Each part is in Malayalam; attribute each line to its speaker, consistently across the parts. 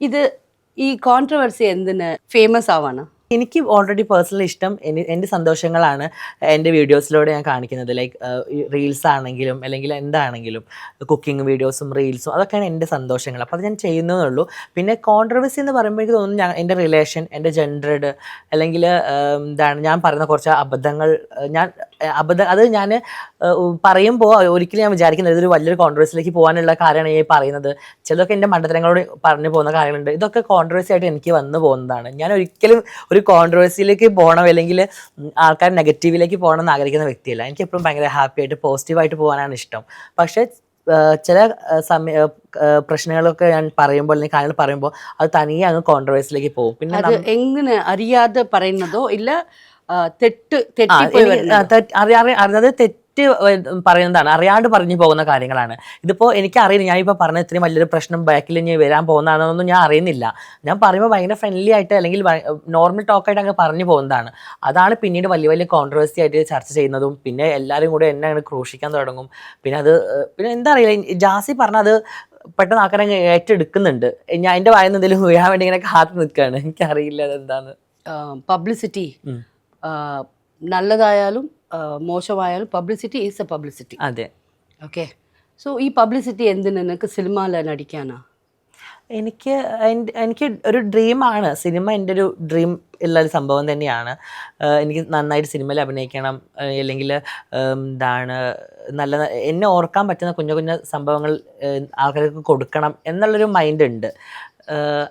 Speaker 1: ഇത് ഈ കോൺട്രവേഴ്സി എന്തിന് ഫേമസ് ആവാണ്?
Speaker 2: എനിക്ക് ഓൾറെഡി പേഴ്സണൽ ഇഷ്ടം എന്റെ സന്തോഷങ്ങളാണ് എന്റെ വീഡിയോസിലൂടെ ഞാൻ കാണിക്കുന്നത്. ലൈക്ക് റീൽസ് ആണെങ്കിലും അല്ലെങ്കിൽ എന്താണെങ്കിലും കുക്കിംഗ് വീഡിയോസും റീൽസും അതൊക്കെയാണ് എന്റെ സന്തോഷങ്ങൾ. അപ്പോൾ അത് ഞാൻ ചെയ്യുന്നതേ ഉള്ളൂ പിന്നെ കോൺട്രവേഴ്സി എന്ന് പറയുമ്പോൾ എനിക്ക് തോന്നുന്നു ഞാൻ എന്റെ റിലേഷൻ എന്റെ ജെൻഡർഡ് അല്ലെങ്കിൽ എന്താണ് ഞാൻ പറയുന്ന കുറച്ച് അബദ്ധങ്ങൾ ഞാൻ അബദ്ധം അത് ഞാൻ പറയുമ്പോൾ ഒരിക്കലും ഞാൻ വിചാരിക്കുന്നത് ഇതൊരു വലിയൊരു കോൺട്രവേഴ്സിലേക്ക് പോകാനുള്ള കാര്യമാണ് ഈ പറയുന്നത്. ചിലതൊക്കെ എന്റെ മണ്ഡലങ്ങളോട് പറഞ്ഞു പോകുന്ന കാര്യങ്ങളുണ്ട്. ഇതൊക്കെ കോൺട്രവേഴ്സി ആയിട്ട് എനിക്ക് വന്നു പോകുന്നതാണ്. ഞാൻ ഒരിക്കലും ഒരു കോൺട്രവേഴ്സിയിലേക്ക് പോകണം അല്ലെങ്കിൽ ആൾക്കാർ നെഗറ്റീവിലേക്ക് പോകണം എന്ന് ആഗ്രഹിക്കുന്ന വ്യക്തിയല്ല. എനിക്ക് എപ്പോഴും ഭയങ്കര ഹാപ്പി ആയിട്ട് പോസിറ്റീവായിട്ട് പോകാനാണ് ഇഷ്ടം. പക്ഷേ ചില സമയ പ്രശ്നങ്ങളൊക്കെ ഞാൻ പറയുമ്പോൾ അല്ലെങ്കിൽ കാര്യങ്ങൾ പറയുമ്പോൾ അത് തനിയെ അങ്ങ് കോൺട്രവേഴ്സിലേക്ക് പോകും. പിന്നെ
Speaker 1: അത് എങ്ങനെ അറിയാതെ പറയുന്നതോ ഇല്ല തെറ്റ് വരുന്നതോ?
Speaker 2: തെറ്റ് പറയുന്നതാണ്. അറിയാണ്ട് പറഞ്ഞു പോകുന്ന കാര്യങ്ങളാണ്. ഇതിപ്പോ എനിക്ക് അറിയില്ല ഞാൻ ഇപ്പൊ പറഞ്ഞ ഇത്രയും വലിയൊരു പ്രശ്നം ബാക്കിൽ ഇനി വരാൻ പോകുന്നതാണെന്നൊന്നും ഞാൻ അറിയുന്നില്ല. ഞാൻ പറയുമ്പോൾ ഭയങ്കര ഫ്രണ്ട്ലി ആയിട്ട് അല്ലെങ്കിൽ നോർമൽ ടോക്കായിട്ട് അങ്ങ് പറഞ്ഞു പോകുന്നതാണ്. അതാണ് പിന്നീട് വലിയ വലിയ കോൺട്രവേഴ്സി ആയിട്ട് ചർച്ച ചെയ്യുന്നതും പിന്നെ എല്ലാവരും കൂടെ എന്നെ അങ്ങനെ ക്രൂശിക്കാൻ തുടങ്ങും. പിന്നെ അത് പിന്നെ എന്താ അറിയില്ല ജാസി പറഞ്ഞത് പെട്ടെന്ന് ആക്കാൻ അങ്ങ് ഏറ്റെടുക്കുന്നുണ്ട്. ഞാൻ എന്റെ വായന എന്തെങ്കിലും വീഴാൻ വേണ്ടി ഇങ്ങനെ കാത്തു നിൽക്കുകയാണ്. എനിക്കറിയില്ല അതെന്താന്ന്.
Speaker 1: പബ്ലിസിറ്റി. നല്ലതായാലും മോശമായാലും പബ്ലിസിറ്റി ഈസ് എ പബ്ലിസിറ്റി
Speaker 2: അതെ.
Speaker 1: ഓക്കെ സോ ഈ പബ്ലിസിറ്റി എന്തിന്? നിനക്ക് സിനിമയിൽ നടിക്കാനാ
Speaker 2: എനിക്ക് എന്റെ- എനിക്ക് ഒരു ഡ്രീമാണ് സിനിമ എന്റെ ഒരു ഡ്രീം ഉള്ള ഒരു സംഭവം തന്നെയാണ്. എനിക്ക് നന്നായിട്ട് സിനിമയിൽ അഭിനയിക്കണം. അല്ലെങ്കിൽ എന്താണ് നല്ല എന്നെ ഓർക്കാൻ പറ്റുന്ന കുഞ്ഞു കുഞ്ഞു സംഭവങ്ങൾ ആൾക്കാർക്ക് കൊടുക്കണം എന്നുള്ളൊരു മൈൻഡ് ഉണ്ട്.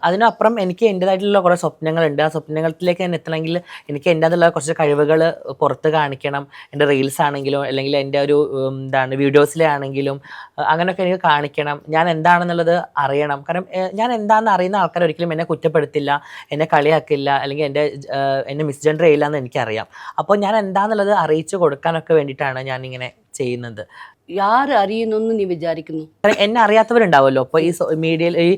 Speaker 2: അതിനപ്പുറം എനിക്ക് എന്റെതായിട്ടുള്ള കുറേ സ്വപ്നങ്ങളുണ്ട്. ആ സ്വപ്നങ്ങളിലേക്ക് ഞാൻ എത്തണമെങ്കിൽ എനിക്ക് എന്റെതായിട്ടുള്ള കുറച്ച് കഴിവുകൾ പുറത്ത് കാണിക്കണം. എന്റെ റീൽസ് ആണെങ്കിലും അല്ലെങ്കിൽ എന്റെ ഒരു എന്താണ് വീഡിയോസിലെ ആണെങ്കിലും അഹ് അങ്ങനെയൊക്കെ എനിക്ക് കാണിക്കണം. ഞാൻ എന്താണെന്നുള്ളത് അറിയണം. കാരണം ഞാൻ എന്താണെന്ന് അറിയുന്ന ആൾക്കാർ ഒരിക്കലും എന്നെ കുറ്റപ്പെടുത്തില്ല എന്നെ കളിയാക്കില്ല അല്ലെങ്കിൽ എന്റെ എന്നെ മിസ്ജെൻഡർ ചെയ്യില്ല എന്ന് എനിക്കറിയാം. അപ്പോൾ ഞാൻ എന്താണെന്നുള്ളത് അറിയിച്ചു കൊടുക്കാനൊക്കെ വേണ്ടിയിട്ടാണ് ഞാനിങ്ങനെ ചെയ്യുന്നത്.
Speaker 1: യാര് അറിയുന്നു നീ വിചാരിക്കുന്നു?
Speaker 2: എന്നെ അറിയാത്തവരുണ്ടാവുമല്ലോ. അപ്പോൾ ഈ മീഡിയയിൽ ഈ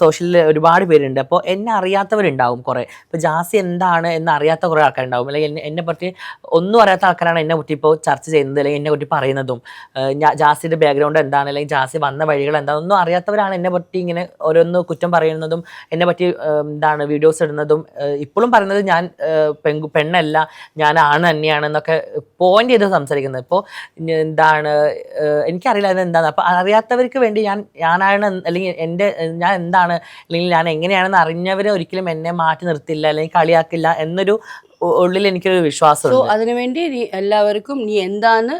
Speaker 2: സോഷ്യലിൽ ഒരുപാട് പേരുണ്ട്. അപ്പോൾ എന്നെ അറിയാത്തവരുണ്ടാവും കുറേ. ഇപ്പോൾ ജാസി എന്താണ് എന്ന് അറിയാത്ത കുറേ ആൾക്കാരുണ്ടാവും. അല്ലെങ്കിൽ എന്നെ എന്നെ പറ്റി ഒന്നും അറിയാത്ത ആൾക്കാരാണ് എന്നെ പറ്റി ഇപ്പോൾ ചർച്ച ചെയ്യുന്നത് അല്ലെങ്കിൽ എന്നെ പറ്റി പറയുന്നതും. ജാസിന്റെ ബാക്ക്ഗ്രൗണ്ട് എന്താണ് അല്ലെങ്കിൽ ജാസി വന്ന വഴികൾ എന്താണ് ഒന്നും അറിയാത്തവരാണ് എന്നെ പറ്റി ഇങ്ങനെ ഓരോന്ന് കുറ്റം പറയുന്നതും എന്നെ പറ്റി എന്താണ് വീഡിയോസ് ഇടുന്നതും. ഇപ്പോഴും പറയുന്നത് ഞാൻ പെങ്കു പെണ്ണല്ല ഞാൻ ആണ് തന്നെയാണെന്നൊക്കെ പോയിന്റ് ചെയ്ത് സംസാരിക്കുന്നത്. ഇപ്പോൾ എന്താണ് എനിക്കറിയില്ല അത് എന്താണ് അപ്പോൾ അറിയാത്തവർക്ക് വേണ്ടി ഞാൻ ഞാനാണ് അല്ലെങ്കിൽ എന്റെ ഞാൻ എന്താണ് അല്ലെങ്കിൽ ഞാൻ എങ്ങനെയാണെന്ന് അറിഞ്ഞവരെ ഒരിക്കലും എന്നെ മാറ്റി നിർത്തില്ല അല്ലെങ്കിൽ കളിയാക്കില്ല എന്നൊരു ഉള്ളിൽ എനിക്കൊരു വിശ്വാസം
Speaker 1: അതിനുവേണ്ടി നീ എല്ലാവർക്കും നീ എന്താണ്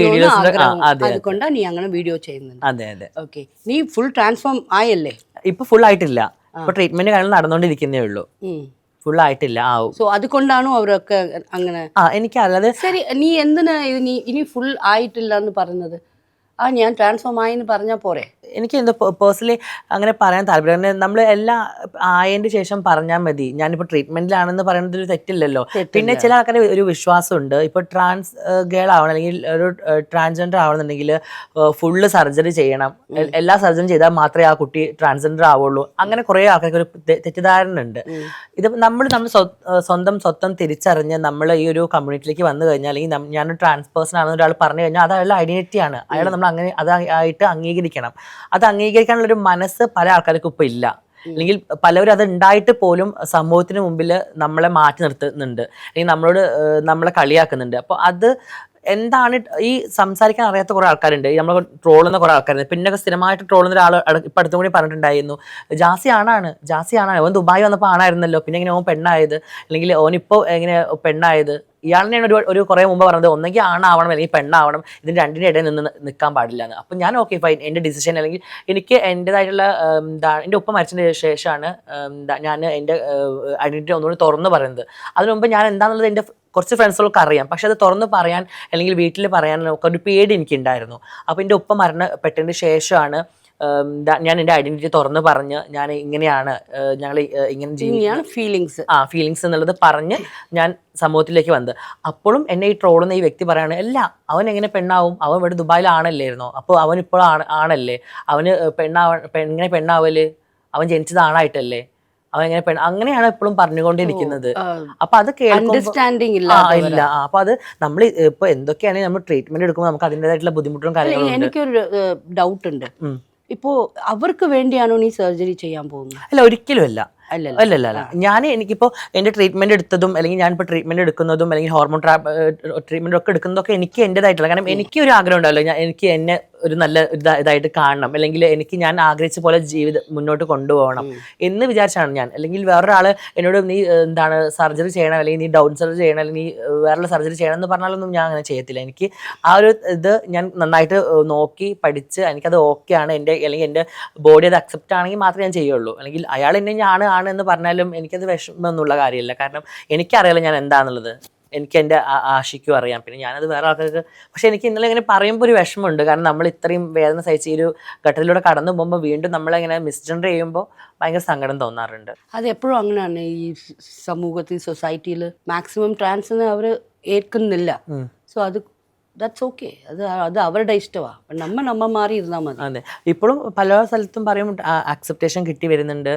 Speaker 2: വീഡിയോസ്.
Speaker 1: അതുകൊണ്ടാ നീ അങ്ങനെ വീഡിയോ ചെയ്യുന്നുണ്ട്
Speaker 2: അതെ അതെ.
Speaker 1: ഓക്കെ. നീ ഫുൾ ട്രാൻസ്ഫോം ആയല്ലേ?
Speaker 2: ഇപ്പൊ ഫുൾ ആയിട്ടില്ല ഇപ്പൊ ട്രീറ്റ്മെന്റ് കാര്യങ്ങൾ നടന്നുകൊണ്ടിരിക്കുന്നേ ഉള്ളൂ. ഫുൾ ആയിട്ടില്ല. ആ
Speaker 1: സോ അതുകൊണ്ടാണോ അവരൊക്കെ അങ്ങനെ?
Speaker 2: ആ എനിക്കല്ലാതെ
Speaker 1: ശരി നീ എന്തിനാ ഇത് നീ ഇനി ഫുൾ ആയിട്ടില്ല എന്ന് പറയുന്നത്? ആ ഞാൻ ട്രാൻസ്ഫോം ആയെന്ന് പറഞ്ഞാൽ പോരെ.
Speaker 2: എനിക്ക് എന്തോ പേഴ്സണലി അങ്ങനെ പറയാൻ താല്പര്യം. നമ്മൾ എല്ലാ ആയതിന്റെ ശേഷം പറഞ്ഞാൽ മതി. ഞാനിപ്പോൾ ട്രീറ്റ്മെന്റിലാണെന്ന് പറയുന്നത് ഒരു തെറ്റില്ലല്ലോ പിന്നെ ചില ആൾക്കാർ ഒരു വിശ്വാസമുണ്ട്. ഇപ്പോൾ ട്രാൻസ് ഗേൾ ആവണം അല്ലെങ്കിൽ ഒരു ട്രാൻസ്ജെൻഡർ ആവണമെന്നുണ്ടെങ്കിൽ ഫുള്ള് സർജറി ചെയ്യണം. എല്ലാ സർജറി ചെയ്താൽ മാത്രമേ ആ കുട്ടി ട്രാൻസ്ജെൻഡർ ആവുള്ളൂ. അങ്ങനെ കുറേ ആൾക്കാർക്ക് ഒരു തെറ്റിദ്ധാരണ ഉണ്ട് ഇത് നമ്മൾ നമ്മൾ സ്വന്തം സ്വത്തം തിരിച്ചറിഞ്ഞ് നമ്മൾ ഈ ഒരു കമ്മ്യൂണിറ്റിയിലേക്ക് വന്നു കഴിഞ്ഞാൽ അല്ലെങ്കിൽ ഞാൻ ഞാനൊരു ട്രാൻസ് പേഴ്സൺ ആണെന്ന് ഒരാൾ പറഞ്ഞു കഴിഞ്ഞാൽ അത് അയാളുടെ ഐഡന്റിറ്റിയാണ് അയാളെ നമ്മൾ അങ്ങനെ അത് ആയിട്ട് അംഗീകരിക്കണം. അത് അംഗീകരിക്കാനുള്ള ഒരു മനസ്സ് പല ആൾക്കാർക്കും ഇപ്പൊ ഇല്ല. അല്ലെങ്കിൽ പലവരും അത് ഉണ്ടായിട്ട് പോലും സമൂഹത്തിന് മുമ്പിൽ നമ്മളെ മാറ്റി നിർത്തുന്നുണ്ട്. അല്ലെങ്കിൽ നമ്മളോട് നമ്മളെ കളിയാക്കുന്നുണ്ട്. അപ്പോൾ അത് എന്താണ് ഈ സംസാരിക്കാൻ അറിയാത്ത കുറെ ആൾക്കാരുണ്ട്. ഈ നമ്മൾ ട്രോളുന്ന കുറെ ആൾക്കാരുണ്ട്. പിന്നെ സ്ഥിരമായിട്ട് ട്രോളുന്ന ഒരാൾ ഇപ്പൊ അടുത്തും കൂടി പറഞ്ഞിട്ടുണ്ടായിരുന്നു. ജാസി ആണാണ്. ജാസി ആണാണ്. അവൻ ദുബായ് വന്നപ്പോൾ ആണായിരുന്നല്ലോ. പിന്നെ ഇങ്ങനെ ഓൻ പെണ്ണായത്? അല്ലെങ്കിൽ ഓൻ ഇപ്പോൾ എങ്ങനെ പെണ്ണായത്? ഇയാളിനെയാണ് ഒരു ഒരു കുറേ മുമ്പ് പറഞ്ഞത്. ഒന്നെങ്കിൽ ആണാവണം അല്ലെങ്കിൽ പെണ്ണാവണം. ഇതിന് രണ്ടിന്റെ ഇടയിൽ നിന്ന് നിൽക്കാൻ പാടില്ല എന്ന്. അപ്പം ഞാൻ ഓക്കെ ഫൈൻ എന്റെ ഡിസിഷൻ അല്ലെങ്കിൽ എനിക്ക് എന്റെതായിട്ടുള്ള എന്താ എന്റെ ഉപ്പ മരിച്ചതിന് ശേഷമാണ് ഞാൻ എന്റെ ഐഡന്റിറ്റി ഒന്നുകൂടി തുറന്ന് പറയുന്നത്. അതിനു മുമ്പ് ഞാൻ എന്താണെന്നുള്ളത് എന്റെ കുറച്ച് ഫ്രണ്ട്സുകൾക്ക് അറിയാം. പക്ഷെ അത് തുറന്ന് പറയാൻ അല്ലെങ്കിൽ വീട്ടിൽ പറയാൻ ഒക്കെ ഒരു പേടി എനിക്കുണ്ടായിരുന്നു. അപ്പോൾ എന്റെ ഉപ്പ മരണപ്പെട്ടതിന് ശേഷമാണ് ഞാൻ എന്റെ ഐഡന്റിറ്റി തുറന്ന് പറഞ്ഞ് ഞാൻ ഇങ്ങനെയാണ് ഞങ്ങൾ ഇങ്ങനെ ജീവി
Speaker 1: ഫീലിങ്സ്
Speaker 2: ആ ഫീലിങ്സ് എന്നുള്ളത് പറഞ്ഞ് ഞാൻ സമൂഹത്തിലേക്ക് വന്നത്. അപ്പോഴും എന്നെ ഈ ട്രോളുന്ന ഈ വ്യക്തി പറയാണ് അല്ല അവൻ എങ്ങനെ പെണ്ണാവും? അവൻ ഇവിടെ ദുബായിലാണല്ലായിരുന്നോ? അപ്പോൾ അവൻ ഇപ്പോൾ ആണല്ലേ? അവന് പെണ്ണാവ എങ്ങനെ പെണ്ണാവൽ? അവൻ ജനിച്ചത് ആണായിട്ടല്ലേ? അവൻ എങ്ങനെ പെണ്ണ് അങ്ങനെയാണ് എപ്പോഴും പറഞ്ഞുകൊണ്ടിരിക്കുന്നത്. അപ്പൊ അത്
Speaker 1: അണ്ടർസ്റ്റാൻഡിങ് ഇല്ല.
Speaker 2: ഇല്ല അപ്പൊ അത് നമ്മൾ ഇപ്പൊ എന്തൊക്കെയാണെങ്കിൽ നമ്മൾ ട്രീറ്റ്മെന്റ് എടുക്കുമ്പോൾ നമുക്ക് അതിന്റെതായിട്ടുള്ള ബുദ്ധിമുട്ടും കാര്യങ്ങളും
Speaker 1: എനിക്കൊരു ഡൗട്ട് ഉണ്ട്.
Speaker 2: ഉം.
Speaker 1: ഇപ്പോ അവർക്ക് വേണ്ടിയാണോ നീ സർജറി ചെയ്യാൻ പോകുന്നത്
Speaker 2: അല്ല ഒരിക്കലും അല്ല അല്ല അല്ല ഞാൻ എനിക്കിപ്പോൾ എന്റെ ട്രീറ്റ്മെന്റ് എടുത്തതും അല്ലെങ്കിൽ ഞാനിപ്പോൾ ട്രീറ്റ്മെന്റ് എടുക്കുന്നതും അല്ലെങ്കിൽ ഹോർമോൺ ട്രീറ്റ്മെന്റ് ഒക്കെ എടുക്കുന്നതൊക്കെ എനിക്ക് എന്റെതായിട്ടുള്ള കാരണം എനിക്ക് ഒരു ആഗ്രഹം ഉണ്ടല്ലോ ഞാൻ എനിക്ക് എന്നെ ഒരു നല്ല ഇതായിട്ട് കാണണം. അല്ലെങ്കിൽ എനിക്ക് ഞാൻ ആഗ്രഹിച്ച പോലെ ജീവിതം മുന്നോട്ട് കൊണ്ടുപോകണം എന്ന് വിചാരിച്ചാണ് ഞാൻ. അല്ലെങ്കിൽ വേറൊരാൾ എന്നോട് നീ എന്താണ് സർജറി ചെയ്യണം അല്ലെങ്കിൽ നീ ഡൗൺ സർജറി ചെയ്യണം അല്ലെങ്കിൽ നീ വേറെ സർജറി ചെയ്യണം എന്ന് പറഞ്ഞാലൊന്നും ഞാൻ അങ്ങനെ ചെയ്യത്തില്ല. എനിക്ക് ആ ഒരു ഇത് ഞാൻ നന്നായിട്ട് നോക്കി പഠിച്ച് എനിക്കത് ഓക്കെ ആണ്. എന്റെ അല്ലെങ്കിൽ എന്റെ ബോഡി അത് അക്സെപ്റ്റ് ആണെങ്കിൽ മാത്രമേ ഞാൻ ചെയ്യുള്ളൂ. അല്ലെങ്കിൽ അയാൾ എന്നെ ഞാൻ ആണ് എന്ന് പറഞ്ഞാലും എനിക്കത് വിഷമമൊന്നുള്ള കാര്യമില്ല. കാരണം എനിക്കറിയാലോ ഞാൻ എന്താണെന്നുള്ളത്. എനിക്ക് എന്റെ ആശിക്കും അറിയാം. പിന്നെ ഞാനത് വേറെ ആൾക്കാർക്ക് പക്ഷെ എനിക്ക് ഇന്നലെ ഇങ്ങനെ പറയുമ്പോൾ ഒരു വിഷമമുണ്ട്. കാരണം നമ്മൾ ഇത്രയും വേദന സഹിച്ച് ഈ ഒരു ഘട്ടത്തിലൂടെ കടന്നു പോകുമ്പോൾ വീണ്ടും നമ്മളിങ്ങനെ മിസ്ജെൻഡർ ചെയ്യുമ്പോൾ ഭയങ്കര സങ്കടം തോന്നാറുണ്ട്.
Speaker 1: അത് എപ്പോഴും അങ്ങനെയാണ്. ഈ സമൂഹത്തിൽ സൊസൈറ്റിയിൽ മാക്സിമം ട്രാൻസിനെ അവർ ഏൽക്കുന്നില്ല. സോ അത് ദാറ്റ്സ് ഓക്കെ അത് അത് അവരുടെ ഇഷ്ടമാണ് നമ്മ നമ്മ മാറി ഇരുന്നാൽ മതി.
Speaker 2: അതെ. ഇപ്പോഴും പല സ്ഥലത്തും പറയും അക്സെപ്റ്റേഷൻ കിട്ടി വരുന്നുണ്ട്.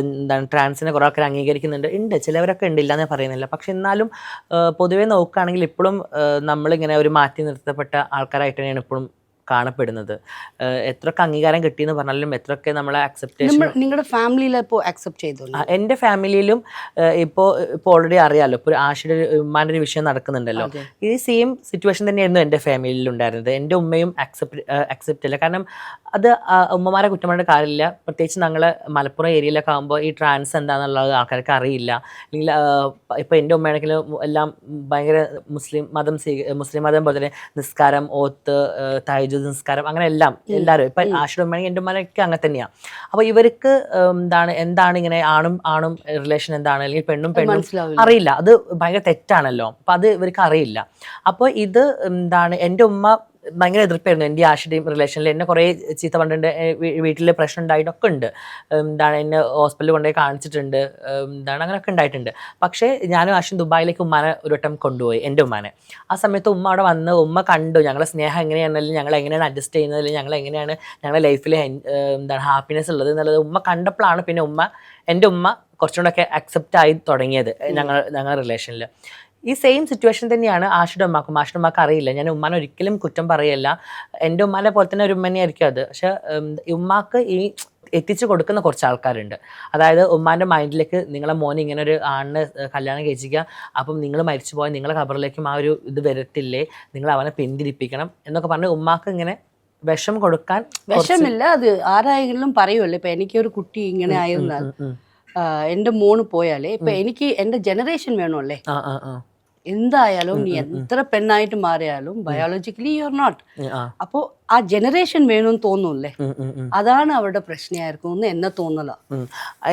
Speaker 2: എന്താണ് ട്രാൻസിനെ കുറേ ആൾക്കാർ അംഗീകരിക്കുന്നുണ്ട്. ഉണ്ട്. ചിലവരൊക്കെ ഉണ്ടില്ല എന്നേ പറയുന്നില്ല. പക്ഷെ എന്നാലും പൊതുവേ നോക്കുകയാണെങ്കിൽ ഇപ്പോഴും നമ്മളിങ്ങനെ ഒരു മാറ്റി നിർത്തപ്പെട്ട ആൾക്കാരായിട്ട് തന്നെയാണ് ഇപ്പോഴും കാണപ്പെടുന്നത്. എത്രയൊക്കെ അംഗീകാരം കിട്ടിയെന്ന് പറഞ്ഞാലും എത്രയൊക്കെ നമ്മളെ അക്സെപ്റ്റേഷൻ
Speaker 1: നിങ്ങളുടെ ഫാമിലിയിൽ ഇപ്പോൾ അക്സെപ്റ്റ് ചെയ്തു
Speaker 2: എന്റെ ഫാമിലിയിലും ഇപ്പോൾ ഇപ്പോൾ ഓൾറെഡി അറിയാമല്ലോ ഇപ്പോൾ ആശയുടെ ഉമ്മാന്റെ ഒരു വിഷയം നടക്കുന്നുണ്ടല്ലോ. ഈ സെയിം സിറ്റുവേഷൻ തന്നെയായിരുന്നു എന്റെ ഫാമിലിയിൽ ഉണ്ടായിരുന്നത്. എന്റെ ഉമ്മയും അക്സെപ്റ്റ് അക്സെപ്റ്റ് ഇല്ല കാരണം അത് ഉമ്മമാരെ കുറ്റം പറഞ്ഞ കാര്യമില്ല. പ്രത്യേകിച്ച് ഞങ്ങൾ മലപ്പുറം ഏരിയയിലൊക്കെ ആകുമ്പോൾ ഈ ട്രാൻസ് എന്താണെന്നുള്ളത് ആൾക്കാർക്ക് അറിയില്ല. അല്ലെങ്കിൽ ഇപ്പോൾ എന്റെ ഉമ്മയാണെങ്കിൽ എല്ലാം ഭയങ്കര മുസ്ലിം മതം മുസ്ലിം മതം പോലെ തന്നെ നിസ്കാരം ഓത്ത് തായ്ജു സംസ്കാരം അങ്ങനെ എല്ലാം എല്ലാവരും ഇപ്പം ഉമ്മയാണെങ്കിൽ എന്റെ ഉമ്മയൊക്കെ അങ്ങനെ തന്നെയാണ് അപ്പോൾ ഇവർക്ക് എന്താണ് എന്താണ് ഇങ്ങനെ ആണും ആണും റിലേഷൻ എന്താണ്? അല്ലെങ്കിൽ പെണ്ണും പെണ്ണും അറിയില്ല. അത് ഭയങ്കര തെറ്റാണല്ലോ. അപ്പൊ അത് ഇവർക്ക് അറിയില്ല. അപ്പോൾ ഇത് എന്താണ് എന്റെ ഉമ്മ ഭയങ്കര എതിർപ്പായിരുന്നു എന്റെ ആശയുടെയും റിലേഷനിൽ എന്നെ കുറേ ചീത്ത പണ്ടുണ്ട് വീട്ടിൽ പ്രശ്നം ഉണ്ടായിട്ടൊക്കെ ഉണ്ട്. എന്താണ് എന്നെ ഹോസ്പിറ്റലിൽ കൊണ്ടുപോയി കാണിച്ചിട്ടുണ്ട്. എന്താണ് അങ്ങനെയൊക്കെ ഉണ്ടായിട്ടുണ്ട്. പക്ഷേ ഞാനും ആശയം ദുബായിലേക്ക് ഉമ്മാനെ ഒരു വട്ടം കൊണ്ടുപോയി എന്റെ ഉമ്മാനെ. ആ സമയത്ത് ഉമ്മ അവിടെ വന്ന് ഉമ്മ കണ്ടു ഞങ്ങളെ സ്നേഹം എങ്ങനെയാണ് അല്ലെങ്കിൽ ഞങ്ങൾ എങ്ങനെയാണ് അഡ്ജസ്റ്റ് ചെയ്യുന്നത് അല്ലെങ്കിൽ ഞങ്ങൾ എങ്ങനെയാണ് ഞങ്ങളുടെ ലൈഫിൽ എന്താണ് ഹാപ്പിനെസ് ഉള്ളത് എന്നുള്ളത് ഉമ്മ കണ്ടപ്പോഴാണ് പിന്നെ ഉമ്മ എന്റെ ഉമ്മ കുറച്ചുകൂടെ അക്സെപ്റ്റ് ആയി തുടങ്ങിയത് ഞങ്ങൾ ഞങ്ങളുടെ റിലേഷനിൽ ഈ സെയിം സിറ്റുവേഷൻ തന്നെയാണ് ആഷിയുടെ ഉമ്മാക്കും ആഷിയുടെ ഉമ്മാക്ക് അറിയില്ല. ഞാൻ ഉമ്മാനെ ഒരിക്കലും കുറ്റം പറയല്ല. എന്റെ ഉമ്മാനെ പോലെ തന്നെ ഒരു ഉമ്മനെയായിരിക്കും അത്. പക്ഷെ ഉമ്മാക്ക് ഈ എത്തിച്ചു കൊടുക്കുന്ന കുറച്ച് ആൾക്കാരുണ്ട്. അതായത് ഉമ്മാന്റെ മൈൻഡിലേക്ക് നിങ്ങളെ മോനെ ഇങ്ങനെ ഒരു ആണിനെ കല്യാണം കഴിച്ചിക്കുക അപ്പം നിങ്ങൾ മരിച്ചു പോയാൽ നിങ്ങളെ ഖബറിലേക്കും ആ ഒരു ഇത് വരത്തില്ലേ? നിങ്ങൾ അവനെ പിന്തിരിപ്പിക്കണം എന്നൊക്കെ പറഞ്ഞ് ഉമ്മാക്ക് ഇങ്ങനെ വിഷം കൊടുക്കാൻ
Speaker 1: വിഷമില്ല. അത് ആരായെങ്കിലും പറയുമല്ലോ ഇപ്പൊ എനിക്കൊരു കുട്ടി ഇങ്ങനെ ആയിരുന്നാൽ. എന്റെ മോണ് പോയാലേ ഇപ്പൊ എനിക്ക് എന്റെ ജനറേഷൻ വേണമല്ലേ? എന്തായാലും നീ എത്ര പെണ്ണായിട്ട് മാറിയാലും ബയോളജിക്കലി യു ആർ നോട്ട്
Speaker 2: അപ്പോ ആ
Speaker 1: ജനറേഷൻ വേണമെന്ന് തോന്നൂല്ലേ. അതാണ് അവരുടെ പ്രശ്നമായിരിക്കും എന്ന് എന്നെ തോന്നല.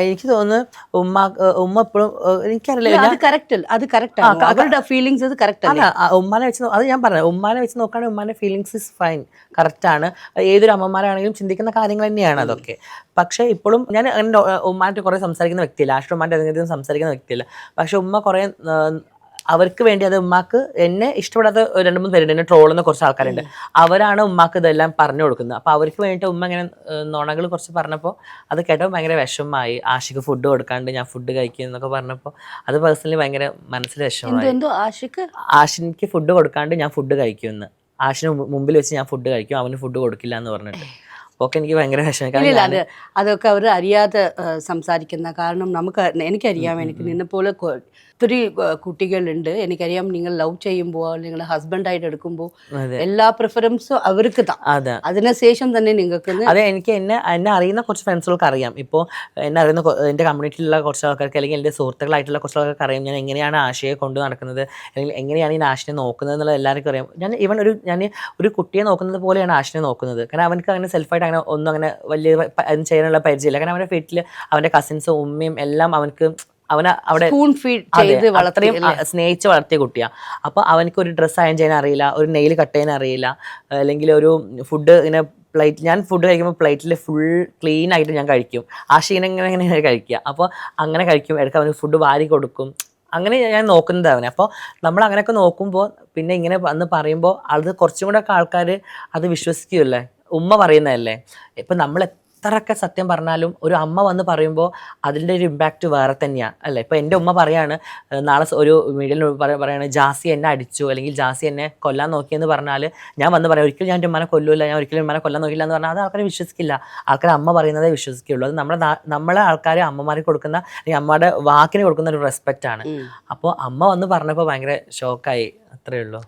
Speaker 2: എനിക്ക് തോന്നുന്നു ഉമ്മ ഉമ്മ എപ്പോഴും എനിക്കറിയില്ല.
Speaker 1: അത് കറക്റ്റ് അത് കറക്റ്റ് അവരുടെ ഫീലിങ്സ് അത് കറക്റ്റ്
Speaker 2: അല്ല? ഉമ്മാനെ വെച്ച് അത് ഞാൻ പറഞ്ഞു ഉമ്മാനെ വെച്ച് നോക്കുകയാണെങ്കിൽ ഉമ്മാന്റെ ഫീലിങ്സ് ഇസ് ഫൈൻ കറക്റ്റ് ആണ്. ഏതൊരു അമ്മമാരാണെങ്കിലും ചിന്തിക്കുന്ന കാര്യങ്ങൾ തന്നെയാണ് അതൊക്കെ. പക്ഷേ ഇപ്പോഴും ഞാൻ അങ്ങനെ ഉമ്മാന്റെ കുറേ സംസാരിക്കുന്ന വ്യക്തിയില്ല ആഷ്ട ഉമ്മാന്റെ അധികം സംസാരിക്കുന്ന വ്യക്തിയില്ല. പക്ഷെ ഉമ്മ കുറേ അവർക്ക് വേണ്ടി അത് ഉമ്മാക്ക് എന്നെ ഇഷ്ടപ്പെടാത്ത രണ്ടു മൂന്ന് പേരുണ്ട്. എന്നെ ട്രോളുന്ന കുറച്ച് ആൾക്കാരുണ്ട്. അവരാണ് ഉമ്മാക്ക് ഇതെല്ലാം പറഞ്ഞു കൊടുക്കുന്നത്. അപ്പോൾ അവർക്ക് വേണ്ടിയിട്ട് ഉമ്മ ഇങ്ങനെ നുണകൾ കുറച്ച് പറഞ്ഞപ്പോൾ അത് കേട്ടപ്പോൾ ഭയങ്കര വിഷമമായി. ആഷിക്ക് ഫുഡ് കൊടുക്കാണ്ട് ഞാൻ ഫുഡ് കഴിക്കും എന്നൊക്കെ പറഞ്ഞപ്പോൾ അത് പേഴ്സണലി ഭയങ്കര മനസ്സിൽ വിഷമമായി.
Speaker 1: ആഷിക്ക്?
Speaker 2: ആഷിനിക്ക് ഫുഡ് കൊടുക്കാണ്ട് ഞാൻ ഫുഡ് കഴിക്കുമെന്ന്. ആഷിന് മുമ്പിൽ വെച്ച് ഞാൻ ഫുഡ് കഴിക്കും. അവന് ഫുഡ് കൊടുക്കില്ല എന്ന് പറഞ്ഞിട്ട്. അപ്പോൾ എനിക്ക് ഭയങ്കര
Speaker 1: ഇല്ല അത് അതൊക്കെ അവർ അറിയാതെ സംസാരിക്കുന്ന കാരണം നമുക്ക് എനിക്കറിയാം എനിക്ക് നിന്നെ പോലെ ഒത്തിരി കുട്ടികളുണ്ട്. എനിക്കറിയാം നിങ്ങൾ ലവ് ചെയ്യുമ്പോൾ നിങ്ങൾ ഹസ്ബൻഡായിട്ട് എടുക്കുമ്പോൾ എല്ലാ പ്രിഫറൻസും അവർക്ക് തന്നെ
Speaker 2: അതെ.
Speaker 1: അതിനുശേഷം തന്നെ നിങ്ങൾക്ക്
Speaker 2: അതെ എനിക്ക് എന്നെ എന്നെ അറിയുന്ന കുറച്ച് ഫ്രണ്ട്സുകൾക്ക് അറിയാം. ഇപ്പോൾ എന്നെ അറിയുന്ന എന്റെ കമ്മ്യൂണിറ്റിയിലുള്ള കുറച്ച് ആൾക്കാർക്ക് അല്ലെങ്കിൽ എന്റെ സുഹൃത്തുക്കളായിട്ടുള്ള കുറച്ച് ആൾക്കാർക്ക് അറിയാം. ഞാൻ എങ്ങനെയാണ് ആശയെ കൊണ്ട് നടക്കുന്നത് അല്ലെങ്കിൽ എങ്ങനെയാണ് ഈ ആശയെ നോക്കുന്നത് എന്നുള്ളത് എല്ലാവർക്കും അറിയാം. ഞാൻ ഈവൻ ഒരു ഞാൻ ഒരു കുട്ടിയെ നോക്കുന്നത് പോലെയാണ് ആശയെ നോക്കുന്നത്. കാരണം അവനക്ക് അങ്ങനെ സെൽഫായിട്ട് അങ്ങനെ ഒന്നും അങ്ങനെ വലിയ ചെയ്യാനുള്ള പരിചയമില്ല. കാരണം അവന്റെ വീട്ടിൽ അവന്റെ കസിൻസും ഉമ്മയും എല്ലാം അവനക്ക് അവനെ അവിടെ അത്രയും സ്നേഹിച്ച് വളർത്തിയ കുട്ടിയാണ് അപ്പോൾ അവനക്ക് ഒരു ഡ്രസ്സ് അയൺ ചെയ്യാൻ അറിയില്ല ഒരു നെയിൽ കട്ട് ചെയ്യാൻ അറിയില്ല അല്ലെങ്കിൽ ഒരു ഫുഡ് ഇങ്ങനെ പ്ലേറ്റ് ഞാൻ ഫുഡ് കഴിക്കുമ്പോൾ പ്ലേറ്റിൽ ഫുൾ ക്ലീൻ ആയിട്ട് ഞാൻ കഴിക്കും. ആ ക്ഷീണം ഇങ്ങനെ ഇങ്ങനെ കഴിക്കുക. അപ്പോൾ അങ്ങനെ കഴിക്കും. ഇടയ്ക്ക് അവന് ഫുഡ് വാരി കൊടുക്കും. അങ്ങനെ ഞാൻ നോക്കുന്നത് അവനെ. അപ്പോൾ നമ്മൾ അങ്ങനെയൊക്കെ നോക്കുമ്പോൾ പിന്നെ ഇങ്ങനെ വന്ന് പറയുമ്പോൾ അത് കുറച്ചും കൂടെ ഒക്കെ ആൾക്കാർ അത് വിശ്വസിക്കുമല്ലേ ഉമ്മ പറയുന്നതല്ലേ? ഇപ്പം നമ്മൾ എത്രയൊക്കെ സത്യം പറഞ്ഞാലും ഒരു അമ്മ വന്ന് പറയുമ്പോൾ അതിന്റെ ഒരു ഇമ്പാക്റ്റ് വേറെ തന്നെയാണ് അല്ലേ? ഇപ്പോൾ എന്റെ ഉമ്മ പറയാണ് നാളെ ഒരു മീഡിയയിൽ പറയുകയാണ് ജാസി എന്നെ അടിച്ചു അല്ലെങ്കിൽ ജാസി എന്നെ കൊല്ലാൻ നോക്കിയെന്ന് പറഞ്ഞാൽ ഞാൻ വന്ന് പറയാം ഒരിക്കലും ഞാൻ എന്റെ ഉമ്മനെ കൊല്ലൂല ഞാൻ ഒരിക്കലും ഉമ്മനെ കൊല്ലാൻ നോക്കില്ല എന്ന് പറഞ്ഞാൽ അത് ആൾക്കാരെ വിശ്വസിക്കില്ല. ആൾക്കാർ അമ്മ പറയുന്നതേ വിശ്വസിക്കുകയുള്ളൂ. അത് നമ്മുടെ നമ്മളെ ആൾക്കാർ അമ്മമാർക്ക് കൊടുക്കുന്ന അല്ലെങ്കിൽ അമ്മയുടെ വാക്കിന് കൊടുക്കുന്ന ഒരു റെസ്പെക്റ്റ് ആണ്. അപ്പോൾ അമ്മ വന്ന് പറഞ്ഞപ്പോൾ ഭയങ്കര ഷോക്കായി അത്രയേ ഉള്ളൂ.